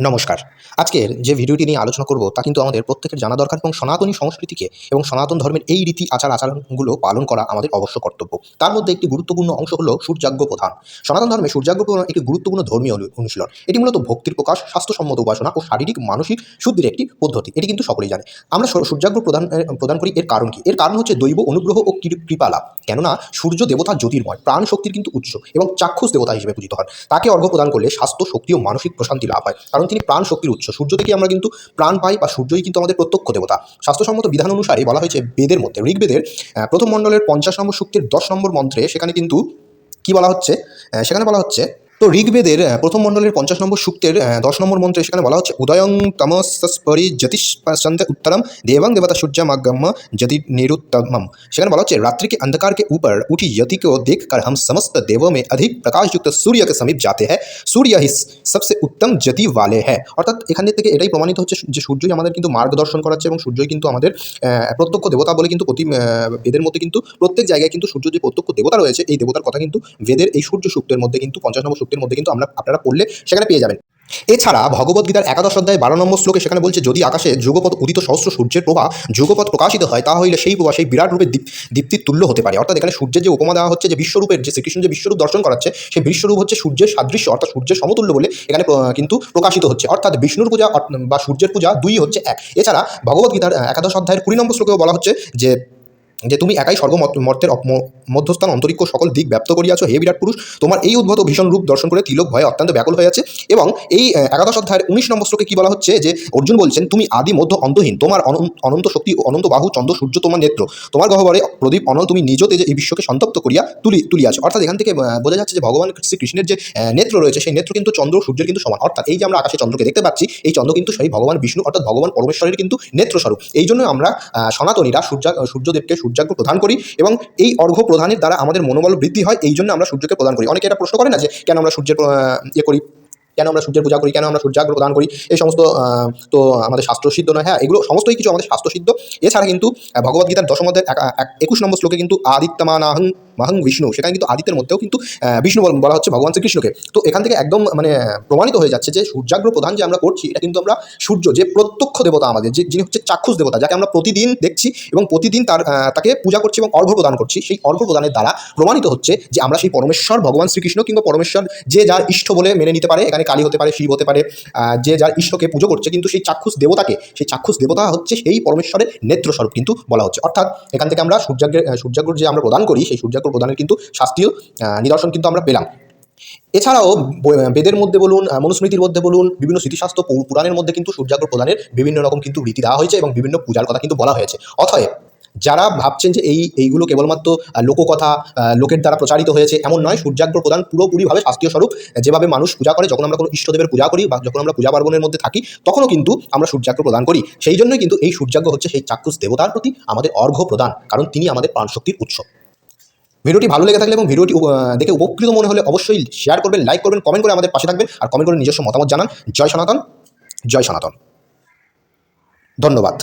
নমস্কার। আজকের যে ভিডিওটি নিয়ে আলোচনা করব তা কিন্তু আমাদের প্রত্যেকের জানা দরকার এবং সনাতনী সংস্কৃতিকে এবং সনাতন ধর্মের এই রীতি, আচার, আচরণগুলো পালন করা আমাদের অবশ্য কর্তব্য। তার মধ্যে একটি গুরুত্বপূর্ণ অংশ হলো সূর্যাগ্য প্রধান। সনাতন ধর্মে সূর্যাগ্য প্রধান একটি গুরুত্বপূর্ণ ধর্মীয় অনু- অনুশীলন। এটি মূলত ভক্তির প্রকাশ, স্বাস্থ্যসম্মত উপাসনা ও শারীরিক, মানসিক শুদ্ধির একটি পদ্ধতি। এটি কিন্তু সকলেই জানে। আমরা সূর্যাগ্য প্রদান প্রদান করি এর কারণ কি? এর কারণ হচ্ছে দৈব অনুগ্রহ ও কৃপালাভ। কেননা সূর্য দেবতা জ্যোতির্ময়, প্রাণ শক্তির কিন্তু উৎস এবং চাক্ষুষ দেবতা হিসেবে পূজিত হন। তাকে অর্ঘ্য প্রদান করলে স্বাস্থ্য, শক্তি ও মানসিক প্রশান্তি লাভ হয়। কারণ তিনি প্রাণ শক্তির উৎস। সূর্য থেকে আমরা কিন্তু প্রাণ পাই বা সূর্যই কিন্তু আমাদের প্রত্যক্ষ দেবতা। স্বাস্থ্যসম্মত বিধান অনুসারে বলা হয়েছে বেদের মধ্যে, ঋগ্বেদের প্রথম মণ্ডলের পঞ্চাশ নম্বর শক্তির দশ নম্বর মন্ত্রে সেখানে কিন্তু কি বলা হচ্ছে? সেখানে বলা হচ্ছে তো ঋগ্বেদের আহ, প্রথম মণ্ডলের পঞ্চাশ নম্বর সূক্তের আহ, দশ নম্বর মন্ত্রে সেখানে বলা হচ্ছে উদয়ং তমসপরি জ্যোতিষন্ত উত্তরম দেবং দেবতা সূর্যমাগম্য যতি निरुत्तमम सेकंड बोला चाहिए रात्रि के अंधकार के ऊपर उठी यति को देखकर हम समस्त देवों में अधिक प्रकाश युक्त सूर्य के समीप जाते हैं सूर्य ही सबसे উত্তম জ্যোতি ওয়ালে হ্যাঁ অর্থাৎ এখান থেকে এটাই প্রমাণিত হচ্ছে যে সূর্যই আমাদের কিন্তু মার্গদর্শন করাচ্ছে এবং সূর্যই কিন্তু আমাদের আহ, প্রত্যক্ষ দেবতা বলে কিন্তু প্রতি আহ, বেদের মধ্যে কিন্তু প্রত্যেক জায়গায় কিন্তু সূর্য যে প্রত্যক্ষ দেবতা রয়েছে এই দেবতার কথা কিন্তু বেদের এই সূর্য সূক্তের মধ্যে কিন্তু পঞ্চাশ নম্বর সূক্তের মধ্যে কিন্তু আমরা, আপনারা পড়লে সেখানে পেয়ে যাবেন। এছাড়া ভগবদ্গীতার একাদশ অধ্যায় বারো নম্বর শ্লোকে সেখানে বলছে, যদি আকাশে যুগপথ উদিত সহস্র সূর্যের প্রভা যুগপথ প্রকাশিত হয় তা হইলে সেই প্রভা সেই বিরাট রূপে দীপ, দীপ্তির তুল্য হতে পারে। অর্থাৎ এখানে সূর্যের যে উপমা দেওয়া হচ্ছে, যে বিশ্বরূপের, যে শ্রীকৃষ্ণ যে বিশ্বরূপ দর্শন করাচ্ছে, সেই বিশ্বরূপ হচ্ছে সূর্যের সাদৃশ্য, অর্থাৎ সূর্যের সমতুল্য বলে এখানে কিন্তু প্রকাশিত হচ্ছে। অর্থাৎ বিষ্ণুর পূজা বা সূর্যের পূজা দুই হচ্ছে এক। এছাড়া ভগবদ্গীতার একাদশ অধ্যায়ের কুড়ি নম্বর শ্লোকেও বলা হচ্ছে যে যে তুমি একাই স্বর্গ মর্তের মধ্যস্থান, অন্তরিক্ষ সকল দিক ব্যপ্ত করিয়াছ। হে বিরাট পুরুষ, তোমার এই উদ্ভূত ভীষণ রূপ দর্শন করে তিলক ভয়ে অত্যন্ত ব্যাকুল হয়ে আছে এবং এই একাদশ অধ্যায়ের উনিশ নম্বর শ্লোকে কি বলা হচ্ছে যে, অর্জুন বলছেন, তুমি আদি, মধ্য, অন্তহীন। তোমার অনন্ত- শক্তি, অনন্ত বাহু, চন্দ্র, সূর্য, তোমার নেত্র। তোমার গহ্বরে প্রদীপ, অনল তুমি নিজ তেজে এই বিশ্বকে সন্তপ্ত করিয়া তুলি তুলিয়াছ। অর্থাৎ এখান থেকে বোঝা যাচ্ছে যে ভগবান শ্রীকৃষ্ণের যে নেত্র রয়েছে, সেই নেত্র কিন্তু চন্দ্র, সূর্যের কিন্তু সমান। অর্থাৎ এই যে আমরা আকাশে চন্দ্রকে দেখতে পাচ্ছি, এই চন্দ্র কিন্তু সেই ভগবান বিষ্ণু, অর্থাৎ ভগবান পরমেশ্বরের কিন্তু নেত্র স্বরূপ এই জন্য আমরা সনাতনীরা সূর্য সূর্যদেবকে সূর্যাগ্য প্রদান করি এবং এই অর্ঘ্য প্রধানের দ্বারা আমাদের মনোবল বৃদ্ধি হয়, এই জন্য আমরা সূর্যকে প্রদান করি। অনেকে এটা প্রশ্ন করে না যে, কেন আমরা সূর্যের ইয়ে করি? কেন আমরা সূর্যের পূজা করি? কেন আমরা সূর্যাগ্র প্রদান করি? এই সমস্ত তো আমাদের শাস্ত্রসিদ্ধ নয় হ্যাঁ এগুলো সমস্তই কিছু আমাদের শাস্ত্রসিদ্ধ এছাড়া কিন্তু ভগবদ্গীতার দশমদের একুশ নম্বর শ্লোকে কিন্তু আদিত্যমানাহং মাহং বিষ্ণু। সেখানে কিন্তু আদিত্যের মধ্যেও কিন্তু বিষ্ণু বলা হচ্ছে ভগবান শ্রীকৃষ্ণকে। তো এখান থেকে একদম মানে প্রমাণিত হয়ে যাচ্ছে যে সূর্যাগ্র প্রধান যে আমরা করছি, এটা কিন্তু আমরা সূর্য, যে প্রত্যক্ষ দেবতা আমাদের, যে যিনি হচ্ছে চাক্ষুষ দেবতা, যাকে আমরা প্রতিদিন দেখছি এবং প্রতিদিন তার তাকে পূজা করছি এবং অর্ঘ্য প্রদান করছি, সেই অর্ঘ্য প্রদানের দ্বারা প্রমাণিত হচ্ছে যে আমরা সেই পরমেশ্বর, ভগবান শ্রীকৃষ্ণ কিংবা পরমেশ্বর যে যার ইষ্ট বলে মেনে নিতে পারে, এখানে কালী হতে পারে, শিব হতে পারে যে যার ইষ্টকে পুজো করছে, কিন্তু সেই চাক্ষুষ দেবতাকে, সেই চাক্ষুষ দেবতা হচ্ছে সেই পরমেশ্বরের নেত্রস্বরূপ কিন্তু বলা হচ্ছে। অর্থাৎ এখান থেকে আমরা সূর্যাগ্রের সূর্যাগ্র যে আমরা প্রদান করি, সেই সূর্যাগ্র প্রদানের কিন্তু শাস্ত্রীয় নিদর্শন কিন্তু আমরা পেলাম। এছাড়াও বেদের মধ্যে বলুন মনুস্মৃতির মধ্যে বলুন, বিভিন্ন স্মৃতিশাস্ত্র পুরাণের মধ্যে কিন্তু সূর্যাগ্র প্রদানের বিভিন্ন রকম কিন্তু রীতি দেওয়া হয়েছে এবং বিভিন্ন পূজার কথা কিন্তু বলা হয়েছে। অতএব যারা ভাবছেন যে এই, এইগুলো কেবলমাত্র লোককথা লোকের দ্বারা প্রচারিত হয়েছে, এমন নয়, সূর্যাগ্র প্রদান পুরোপুরিভাবে শাস্ত্রীয় স্বরূপ যেভাবে মানুষ পূজা করে, যখন আমরা কোনো ইষ্টদেবের পূজা করি বা যখন আমরা পূজা পার্বণের মধ্যে থাকি, তখনও কিন্তু আমরা সূর্যাগ্র প্রদান করি। সেই জন্যই কিন্তু এই সূর্যাগ্র হচ্ছে সেই চাক্ষুষ দেবতার প্রতি আমাদের অর্ঘ্য প্রদান, কারণ তিনি আমাদের প্রাণশক্তির উৎস। ভিডিওটি ভালো লেগে থাকলে এবং ভিডিওটি দেখে উপকৃত মনে হলে অবশ্যই শেয়ার করবেন লাইক করবেন কমেন্ট করে আমাদের পাশে থাকবেন আর কমেন্ট করে নিজস্ব মতামত জানান। জয় সনাতন জয় সনাতন। ধন্যবাদ।